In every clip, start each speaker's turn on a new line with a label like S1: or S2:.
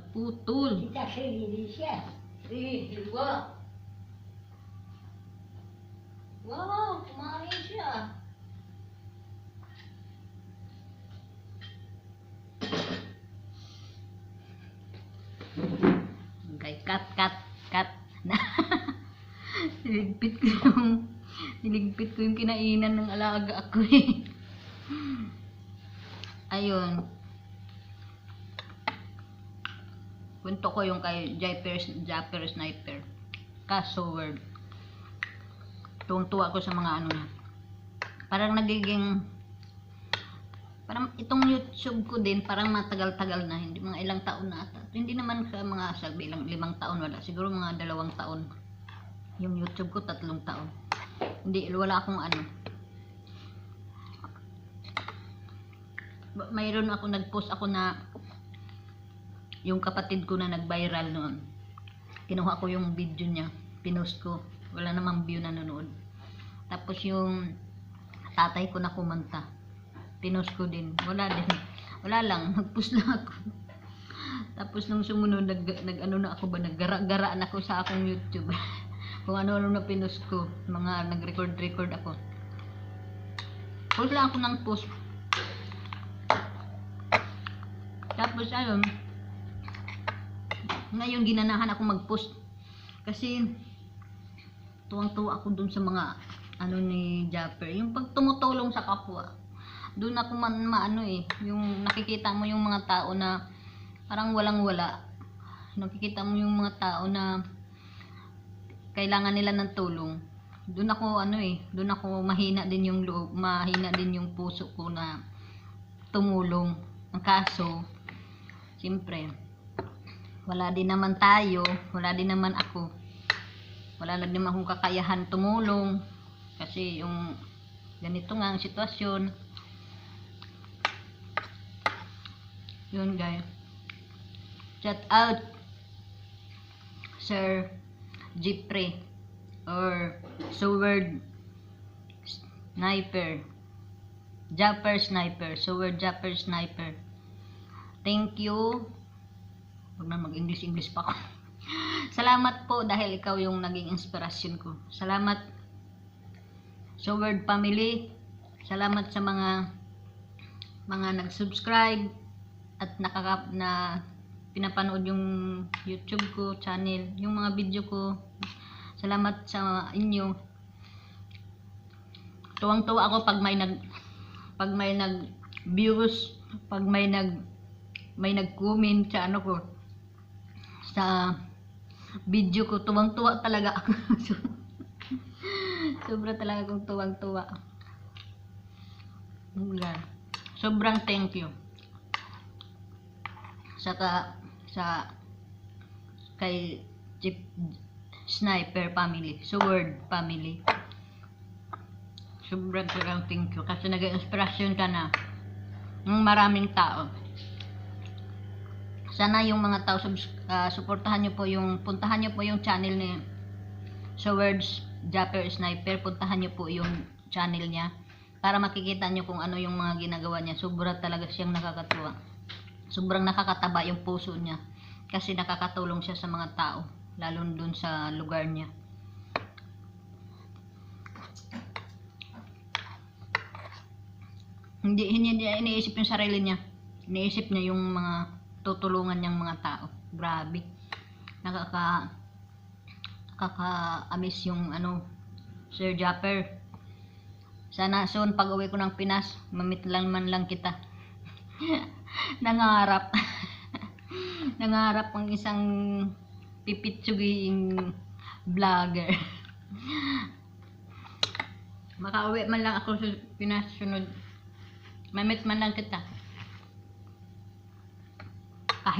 S1: Naputol.
S2: Kita sendiri siya.
S1: Eh, diba? Wow, kumain siya. Okay, cut, cut, cut. niligpit ko yung niligpit ko yung kinainan ng alaga ako eh. Ayun. Kwento ko yung kay Japper, Japper Sniper. Kaso word. Tuwang-tuwa ko sa mga ano na. Parang nagiging parang itong YouTube ko din parang matagal-tagal na hindi mga ilang taon na ata hindi naman sa mga sabi ilang limang taon wala siguro mga dalawang taon yung YouTube ko tatlong taon hindi wala akong ano mayroon ako nag-post ako na yung kapatid ko na nag-viral noon kinuha ko yung video niya pinost ko. Wala namang view na nanood tapos yung tatay ko na kumanta pinost ko din. Wala din. Wala lang. Nag-post lang ako. Tapos nung sumunod nag, nag ano na ako ba? Naggara-gara na ako sa akong YouTube. Kung ano-ano na pinost ko. Mga nag-record record ako. Post lang ako ng post. Tapos ayun ngayon ginanahan ako mag-post. Kasi tuwang-tuwa ako dun sa mga ano ni Japper. Yung pag tumutulong sa kapwa doon ako man maano eh yung nakikita mo yung mga tao na parang walang wala nakikita mo yung mga tao na kailangan nila ng tulong. Doon ako ano eh doon ako mahina din yung loob mahina din yung puso ko na tumulong. Ang kaso siyempre wala din naman tayo wala din naman ako. Wala lang naman akong kakayahan tumulong kasi yung ganito nga ang sitwasyon. Yun guys. Shout out Sir Jipre or Sword Sniper. Japper Sniper Sword Japper Sniper. Thank you huwag na mag-English English pa ako salamat po dahil ikaw yung naging inspirasyon ko salamat Sword family salamat sa mga mga nag-subscribe at nakaka na pinapanood yung YouTube ko channel, yung mga video ko. Salamat sa inyo. Tuwang-tuwa ako pag may nag pag may nag views, pag may nag may nag-comment sa ano ko sa video ko, tuwang-tuwa talaga ako. Sobra talaga akong tuwang-tuwa. Yan. Sobrang thank you saka sa kay Jeep Sniper family, Sword family. Sobrang sobrang thank you kasi naging inspirasyon ka na ng maraming tao. Sana yung mga tao subs, ah, suportahan niyo po yung puntahan niyo po yung channel ni Swords Japper Sniper, puntahan niyo po yung channel niya para makikita niyo kung ano yung mga ginagawa niya. Sobra talaga siyang nakakatuwa. Sobrang nakakataba yung puso niya kasi nakakatulong siya sa mga tao lalo dun sa lugar niya. Hindi, hindi niya iniisip yung sarili niya. Iniisip niya yung mga tutulungan niyang mga tao. Grabe. Nakaka nakaka-amis yung ano Sir Japper. Sana soon pag uwi ko ng Pinas mamit lang man lang kita. Nangarap. Nangarap ang isang pipitsuging vlogger. Makauwi man lang ako sa Pinas sunod. Mamit man lang kita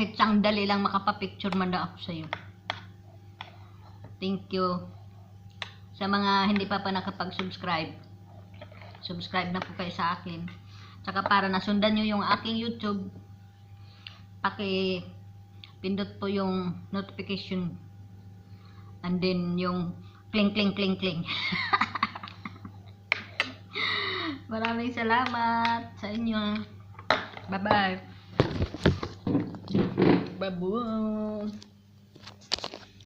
S1: kahit sang dali lang makapapicture man daw ako sa'yo. Thank you. Sa mga hindi pa pa nakapag-subscribe subscribe na po kayo sa akin. Tsaka para nasundan nyo yung aking YouTube, paki pindot po yung notification. And then yung kling kling kling kling. Maraming salamat sa inyo. Bye babu.